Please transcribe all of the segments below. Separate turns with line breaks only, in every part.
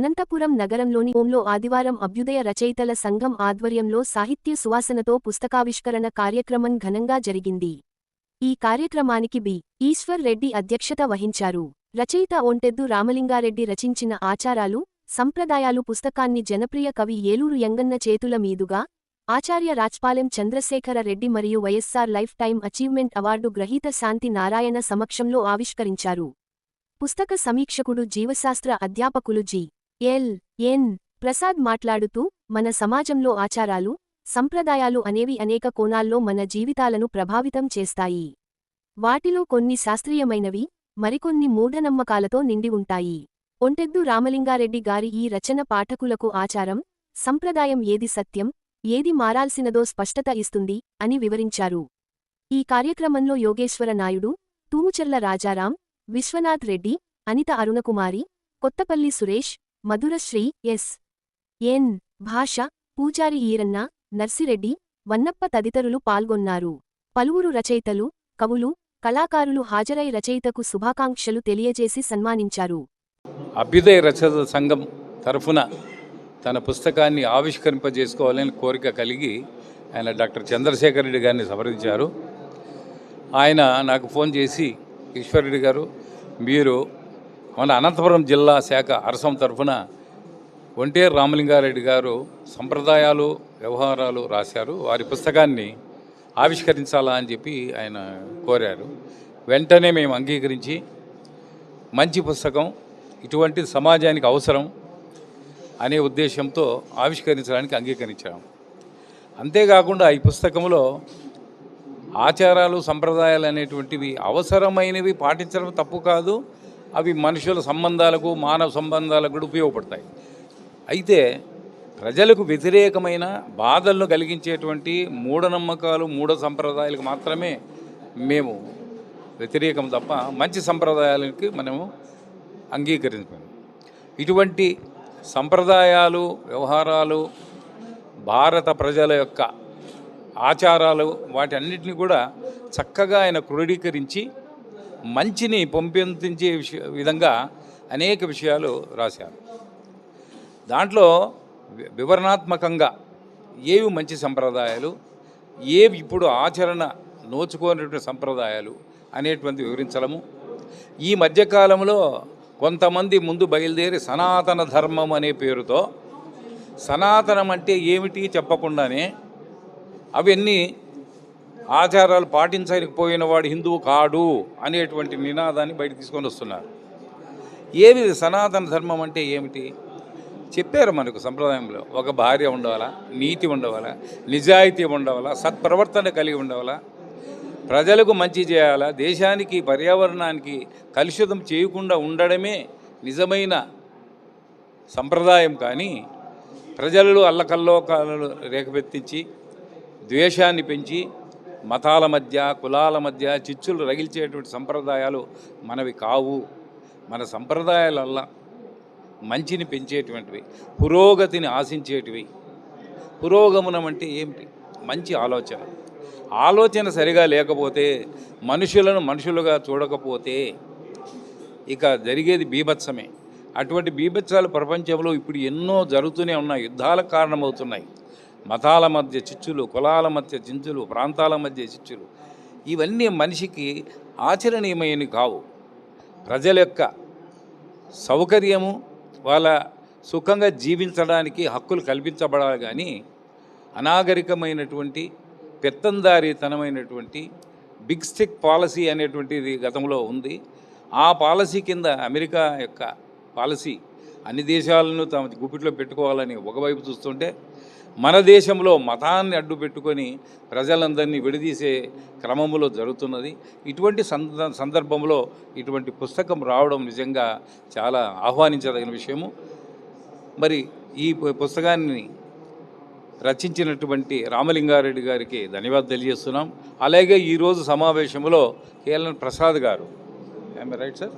అనంతపురం నగరంలోని ఓంలో ఆదివారం అభ్యుదయ రచయితల సంఘం ఆధ్వర్యంలో సాహిత్య సువాసనతో పుస్తకావిష్కరణ కార్యక్రమం ఘనంగా జరిగింది. ఈ కార్యక్రమానికి బి. ఈశ్వర్ రెడ్డి అధ్యక్షత వహించారు. రచయిత ఒంటెద్దు రామలింగారెడ్డి రచించిన ఆచారాలు సంప్రదాయాలు పుస్తకాన్ని జనప్రియ కవి ఏలూరు యంగన్న చేతుల మీదుగా ఆచార్య రాజ్పాలెం చంద్రశేఖర రెడ్డి మరియు YSR life time achievement award గ్రహీత శాంతి నారాయణ సమక్షంలో ఆవిష్కరించారు. పుస్తక సమీక్షకుడు జీవశాస్త్ర అధ్యాపకులు జి. ఎల్ ఎన్ ప్రసాద్ మాట్లాడుతూ మన సమాజంలో ఆచారాలు సంప్రదాయాలు అనేవి అనేక కోణాల్లో మన జీవితాలను ప్రభావితం చేస్తాయి. వాటిలో కొన్ని శాస్త్రీయమైనవి మరికొన్ని మూఢనమ్మకాలతో నిండి ఉంటాయి. ఒంటెద్దు రామలింగారెడ్డి గారి ఈ రచన పాఠకులకు ఆచారం సంప్రదాయం ఏది సత్యం ఏది మారాల్సినదో స్పష్టత ఇస్తుంది అని వివరించారు. ఈ కార్యక్రమంలో యోగేశ్వర నాయుడు తూముచెర్ల రాజారాం విశ్వనాథ్ రెడ్డి అనిత అరుణకుమారి కొత్తపల్లి సురేష్ మధురశ్రీ ఎస్. ఎన్. భాష పూజారి ఈరన్న నర్సిరెడ్డి వన్నప్ప తదితరులు పాల్గొన్నారు. పలువురు రచయితలు కవులు కళాకారులు హాజరై రచయితకు శుభాకాంక్షలు తెలియజేసి సన్మానించారు.
అభ్యుదయ రచయిత సంఘం తరఫున తన పుస్తకాన్ని ఆవిష్కరింపజేసుకోవాలని కోరిక కలిగి ఆయన డాక్టర్ చంద్రశేఖర్ రెడ్డి గారిని సంప్రదించారు ఆయన నాకు ఫోన్ చేసి ఈశ్వరెడ్డి గారు మీరు మన అనంతపురం జిల్లా శాఖ అరసం తరఫున ఒంటేరు రామలింగారెడ్డి గారు సంప్రదాయాలు వ్యవహారాలు రాశారు. వారి పుస్తకాన్ని ఆవిష్కరించాలా అని చెప్పి ఆయన కోరారు. వెంటనే మేము అంగీకరించి మంచి పుస్తకం ఇటువంటి సమాజానికి అవసరం అనే ఉద్దేశంతో ఆవిష్కరించడానికి అంగీకరించాము అంతేకాకుండా ఈ పుస్తకంలో ఆచారాలు సంప్రదాయాలు అనేటువంటివి అవసరమైనవి పాటించడం తప్పు కాదు. అవి మనుషుల సంబంధాలకు మానవ సంబంధాలకు కూడా ఉపయోగపడతాయి. అయితే ప్రజలకు వ్యతిరేకమైన బాధలను కలిగించేటువంటి మూఢనమ్మకాలు మూఢ సంప్రదాయాలకు మాత్రమే మేము వ్యతిరేకం తప్ప మంచి సంప్రదాయాలకి మనము అంగీకరించాము ఇటువంటి సంప్రదాయాలు వ్యవహారాలు భారత ప్రజల యొక్క ఆచారాలు వాటి అన్నిటిని కూడా చక్కగా ఆయన క్రోడీకరించి మంచిని పంపించే విషయ విధంగా అనేక విషయాలు రాశారు. దాంట్లో వి- వివరణాత్మకంగా ఏవి మంచి సంప్రదాయాలు ఏవి ఇప్పుడు ఆచరణ నోచుకోనటువంటి సంప్రదాయాలు అనేటువంటి వివరించడము ఈ మధ్యకాలంలో కొంతమంది ముందు బయలుదేరి సనాతన ధర్మం అనే పేరుతో సనాతనం అంటే ఏమిటి చెప్పకుండానే అవన్నీ ఆచారాలు పాటించకపోయిన వాడు హిందువు కాడు అనేటువంటి నినాదాన్ని బయట తీసుకొని వస్తున్నారు. ఏమి సనాతన ధర్మం అంటే ఏమిటి? చెప్పారు మనకు సంప్రదాయంలో ఒక భార్య ఉండవాలా నీతి ఉండవాలా నిజాయితీ ఉండవాలా సత్ప్రవర్తన కలిగి ఉండవాలా? ప్రజలకు మంచి చేయాలా? దేశానికి పర్యావరణానికి కలుషితం చేయకుండా ఉండడమే నిజమైన సంప్రదాయం కానీ ప్రజలలో అల్లకల్లోకాలను రేఖపెత్తించి ద్వేషాన్ని పెంచి మతాల మధ్య కులాల మధ్య చిచ్చులు రగిల్చేటువంటి సంప్రదాయాలు మనవి కావు. మన సంప్రదాయాలల్లా మంచిని పెంచేటువంటివి పురోగతిని ఆశించేటివి. పురోగమనం అంటే ఏమిటి? మంచి ఆలోచన. ఆలోచన సరిగా లేకపోతే మనుషులను మనుషులుగా చూడకపోతే ఇక జరిగేది బీభత్సమే. అటువంటి బీభత్సాలు ప్రపంచంలో ఇప్పుడు ఎన్నో జరుగుతూనే ఉన్నాయి యుద్ధాలకు కారణమవుతున్నాయి. మతాల మధ్య చిచ్చులు కులాల మధ్య చించులు ప్రాంతాల మధ్య చిచ్చులు. ఇవన్నీ మనిషికి ఆచరణీయమైనవి కావు. ప్రజల యొక్క సౌకర్యము వాళ్ళ సుఖంగా జీవించడానికి హక్కులు కల్పించబడాలి కానీ అనాగరికమైనటువంటి పెత్తందారీతనమైనటువంటి బిగ్ స్టిక్ పాలసీ అనేటువంటిది గతంలో ఉంది. ఆ పాలసీ కింద అమెరికా యొక్క పాలసీ అన్ని దేశాలను తమ గుప్పిట్లో పెట్టుకోవాలని ఒకవైపు చూస్తుంటే మన దేశంలో మతాన్ని అడ్డు పెట్టుకొని ప్రజలందరినీ విడదీసే క్రమంలో జరుగుతున్నది. ఇటువంటి సంద సందర్భంలో ఇటువంటి పుస్తకం రావడం నిజంగా చాలా ఆహ్వానించదగిన విషయము. మరి ఈ పుస్తకాన్ని రచించినటువంటి రామలింగారెడ్డి గారికి ధన్యవాదాలు తెలియజేస్తున్నాం. అలాగే ఈరోజు సమావేశంలో కేఎల్ఎన్ ప్రసాద్ గారు రైట్ సార్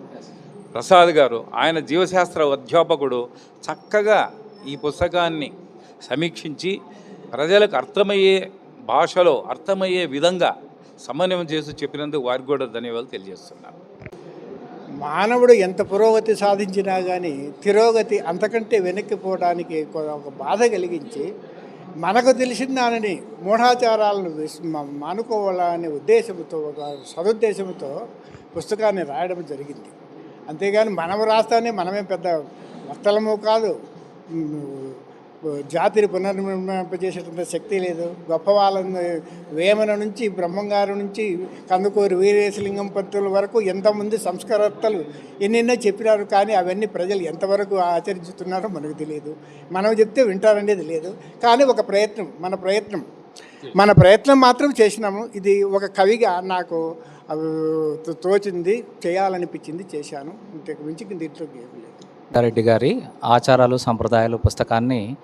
ప్రసాద్ గారు ఆయన జీవశాస్త్ర అధ్యాపకుడు చక్కగా ఈ పుస్తకాన్ని సమీక్షించి ప్రజలకు అర్థమయ్యే భాషలో అర్థమయ్యే విధంగా సమన్వయం చేసి చెప్పినందుకు వారికి కూడా ధన్యవాదాలు తెలియజేస్తున్నాను.
మానవుడు ఎంత పురోగతి సాధించినా కానీ తిరోగతి అంతకంటే వెనక్కిపోవడానికి ఒక బాధ కలిగించి మనకు తెలిసిన దానిని మూఢాచారాలను మానుకోవాలనే ఉద్దేశంతో ఒక సదుద్దేశంతో పుస్తకాన్ని రాయడం జరిగింది. అంతేగాని మనం రాస్తానే మనమే పెద్ద వక్తలము కాదు. జాతిని పునర్నిర్మింపజేసేటువంటి శక్తి లేదు. గొప్ప వాళ్ళని వేమన నుంచి బ్రహ్మంగారు నుంచి కందుకూరి వీరేశలింగం పంతుల వరకు ఎంతమంది సంస్కారత్తలు ఎన్నెన్నో చెప్పినారు కానీ అవన్నీ ప్రజలు ఎంతవరకు ఆచరించుతున్నారో మనకు తెలియదు. మనం చెప్తే వింటారనేది లేదు. కానీ ఒక ప్రయత్నం మన ప్రయత్నం. మన ప్రయత్నం మాత్రం చేసినాము. ఇది ఒక కవిగా నాకు అవి తో- తోచింది చేయాలనిపించింది చేశాను. ఇంతకు మించి దీంట్లో గేమ్ లేదు.
రెడ్డి గారి ఆచారాలు సంప్రదాయాలు పుస్తకాన్ని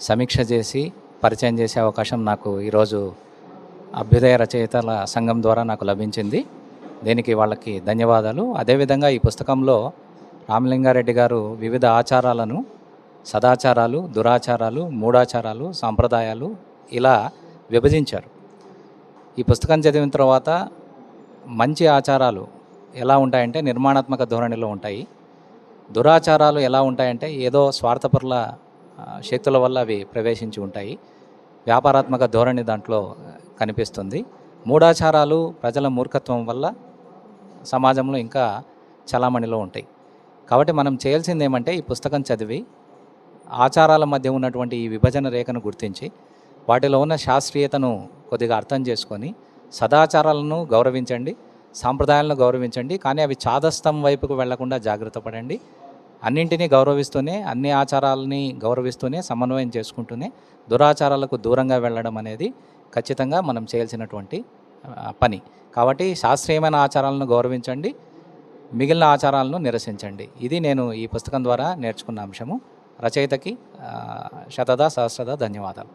సమీక్ష చేసి పరిచయం చేసే అవకాశం నాకు ఈరోజు అభ్యుదయ రచయితల సంఘం ద్వారా నాకు లభించింది. దీనికి వాళ్ళకి ధన్యవాదాలు. అదేవిధంగా ఈ పుస్తకంలో రామలింగారెడ్డి గారు వివిధ ఆచారాలను సదాచారాలు దురాచారాలు మూఢాచారాలు సాంప్రదాయాలు ఇలా విభజించారు. ఈ పుస్తకం చదివిన తర్వాత మంచి ఆచారాలు ఎలా ఉంటాయంటే నిర్మాణాత్మక ధోరణిలో ఉంటాయి. దురాచారాలు ఎలా ఉంటాయంటే ఏదో స్వార్థపరుల శక్తుల వల్ల అవి ప్రవేశించి ఉంటాయి. వ్యాపారాత్మక ధోరణి దాంట్లో కనిపిస్తుంది. మూఢాచారాలు ప్రజల మూర్ఖత్వం వల్ల సమాజంలో ఇంకా చలామణిలో ఉంటాయి. కాబట్టి మనం చేయాల్సింది ఏమంటే ఈ పుస్తకం చదివి ఆచారాల మధ్య ఉన్నటువంటి ఈ విభజన రేఖను గుర్తించి వాటిలో ఉన్న శాస్త్రీయతను కొద్దిగా అర్థం చేసుకొని సదాచారాలను గౌరవించండి సాంప్రదాయాలను గౌరవించండి కానీ అవి చాదస్తం వైపుకు వెళ్ళకుండా జాగ్రత్త పడండి. అన్నింటినీ గౌరవిస్తూనే అన్ని ఆచారాలని గౌరవిస్తూనే సమన్వయం చేసుకుంటూనే దురాచారాలకు దూరంగా వెళ్ళడం అనేది ఖచ్చితంగా మనం చేయాల్సినటువంటి పని. కాబట్టి శాస్త్రీయమైన ఆచారాలను గౌరవించండి మిగిలిన ఆచారాలను నిరసించండి. ఇది నేను ఈ పుస్తకం ద్వారా నేర్చుకున్న అంశము. రచయితకి శతదా సహస్రదా ధన్యవాదాలు.